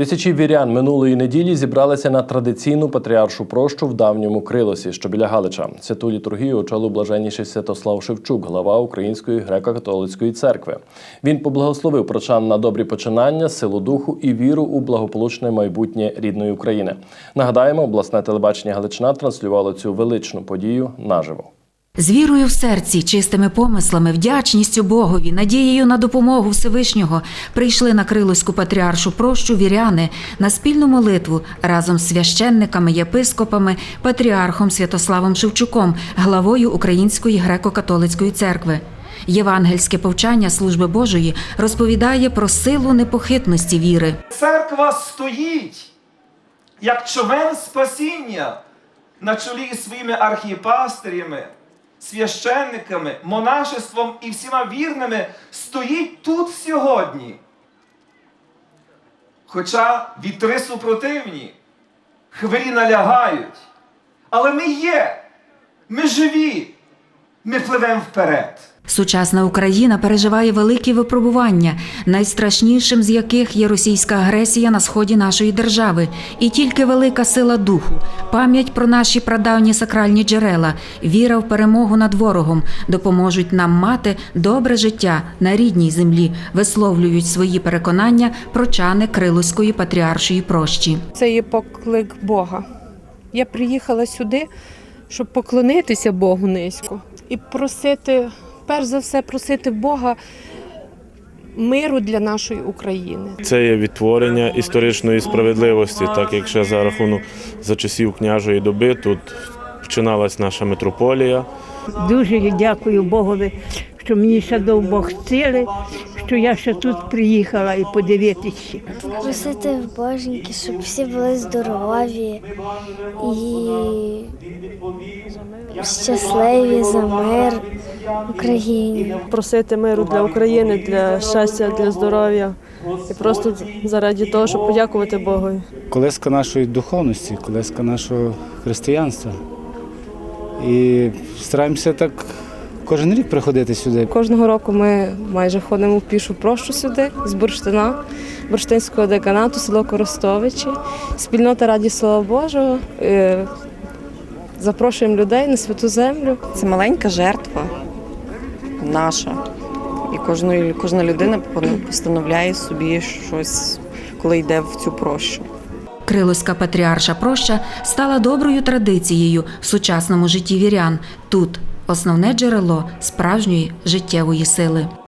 Тисячі вірян минулої неділі зібралися на традиційну патріаршу прощу в давньому Крилосі, що біля Галича. Святу літургію очолив блаженніший Святослав Шевчук, глава Української греко-католицької церкви. Він поблагословив прочан на добрі починання, силу духу і віру у благополучне майбутнє рідної України. Нагадаємо, обласне телебачення Галичина транслювало цю величну подію наживо. З вірою в серці, чистими помислами, вдячністю Богові, надією на допомогу Всевишнього прийшли на Крилоську патріаршу прощу віряни на спільну молитву разом з священниками, єпископами, патріархом Святославом Шевчуком, главою Української греко-католицької церкви. Євангельське повчання служби Божої розповідає про силу непохитності віри. Церква стоїть як човен спасіння на чолі із своїми архіпастирями, священниками, монашеством і всіма вірними стоїть тут сьогодні. Хоча вітри супротивні, хвилі налягають, але ми є, ми живі, ми пливемо вперед. Сучасна Україна переживає великі випробування, найстрашнішим з яких є російська агресія на сході нашої держави, і тільки велика сила духу, пам'ять про наші прадавні сакральні джерела, віра в перемогу над ворогом допоможуть нам мати добре життя на рідній землі, висловлюють свої переконання прочани Крилоської патріаршої прощі. Це є поклик Бога. Я приїхала сюди, щоб поклонитися Богу низько і просити, перш за все, просити Бога миру для нашої України. Це є відтворення історичної справедливості, так як ще за рахунок за часів княжої доби тут починалась наша митрополія. Дуже дякую Богові, що мені ще дав Бог сили, що я ще тут приїхала і подивитися. Просити в Боженьки, щоб всі були здорові і щасливі за мир в Україні. просити миру для України, для щастя, для здоров'я і просто заради того, щоб подякувати Богу. колиска нашої духовності, колиска нашого християнства. І стараємося так кожен рік приходити сюди. Кожного року ми майже ходимо в пішу прощу сюди з Бурштина, Бурштинського деканату, село Коростовичі, спільнота Раді Слова Божого. Е, Запрошуємо людей на святу землю. Це маленька жертва наша. І кожної, кожна людина постановляє собі щось, коли йде в цю прощу. Крилоська патріарша проща стала доброю традицією в сучасному житті вірян. Тут основне джерело справжньої життєвої сили.